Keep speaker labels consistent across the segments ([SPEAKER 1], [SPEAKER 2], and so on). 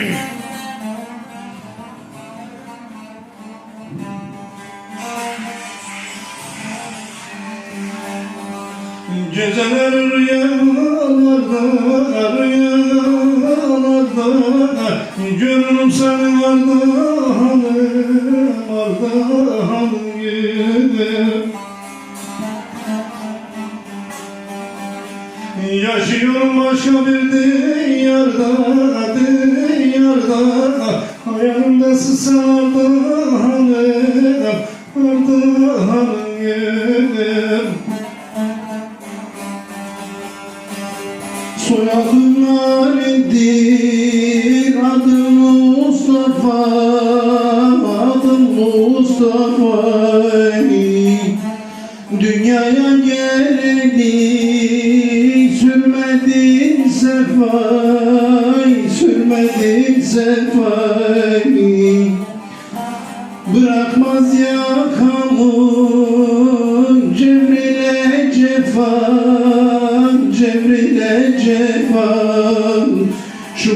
[SPEAKER 1] Geceler rüyalarda, rüyalarda. Gönlüm senin ardahanı, Soyadın Ali'dir, adım Mustafa, adım Mustafa. Dünyaya geleni sürmedin sefay, sürmedin sefay.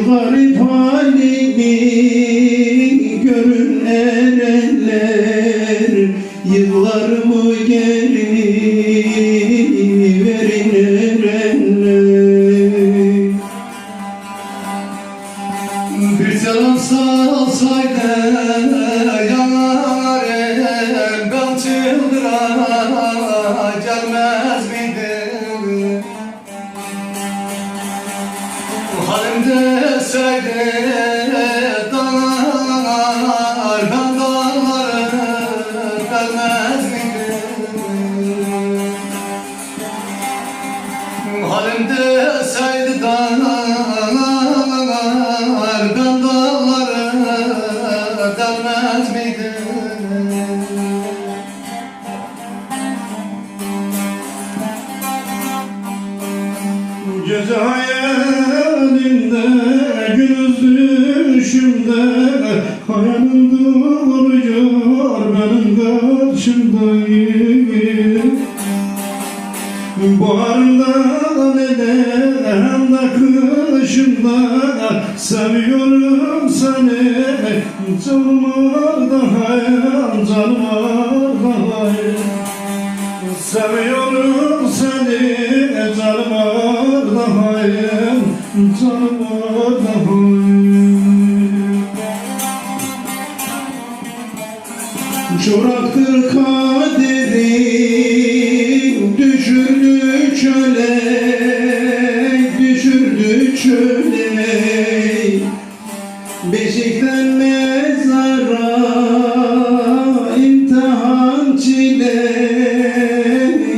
[SPEAKER 1] Garip halini Görün erenler Yıllarımı geri Verin erenler bir selam salsaydı Halim deseydi dağlar ben dağları gelmez miydim dağlar Gece hayalimde Hayalim duruyor Benim karşımda Baharda ne de kışında Seviyorum seni. Canıma daha canıma daha Seviyorum seni canıma daha canıma daha Çoraktır kaderim düşürdü çöle düşürdü çöle. Beşikten mezara imtihan çile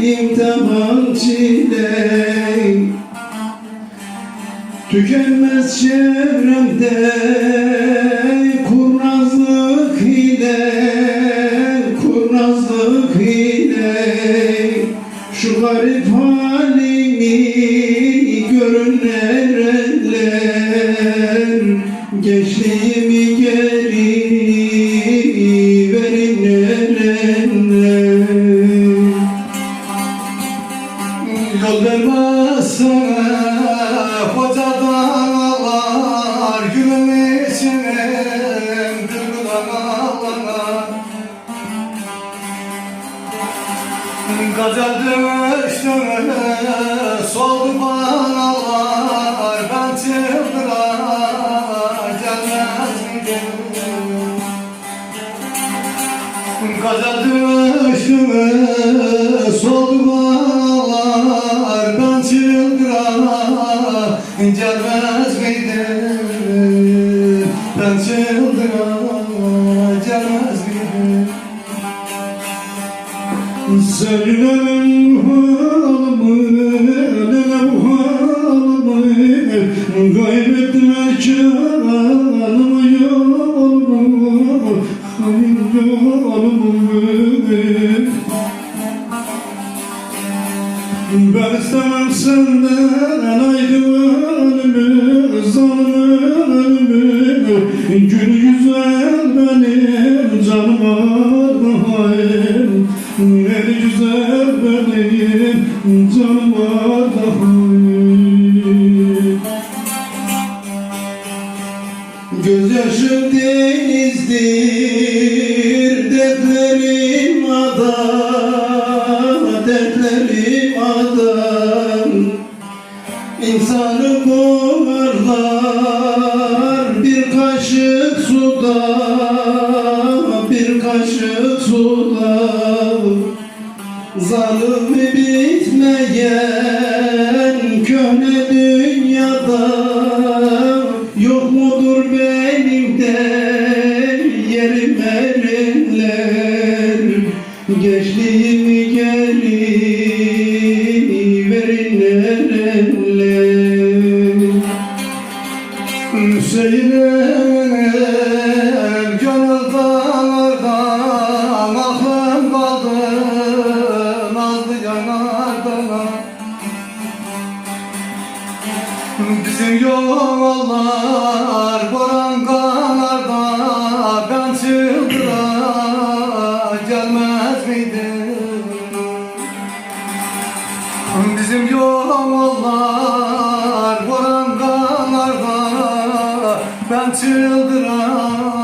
[SPEAKER 1] imtihan çile Tükenmez çevremde kurnazlık ile kurnazlık ile. Şu garip halimi Gazel düştü soldu banalar Ben çıldıra gelmez miydim Senin halımı, bu halımı Kaybettim canımı yolumu Hayır yolumu Ben istemem senden ayrı ölümü, Gül Gözyaşım denizdir Dertlerim adam Dertlerim adam İnsanı boğarlar Bir kaşık suda Bir kaşık suda. Zalimi bitmeyen Köhne dünyada yerim erenler Gençliğimi geri verin erenler Hüseyin'im gönül dağlardan aklım kaldı nazlı yanardana. Bizim yollar boran kanarda Bizim yollar boran kanarda ben çıldıra gelmez miydim?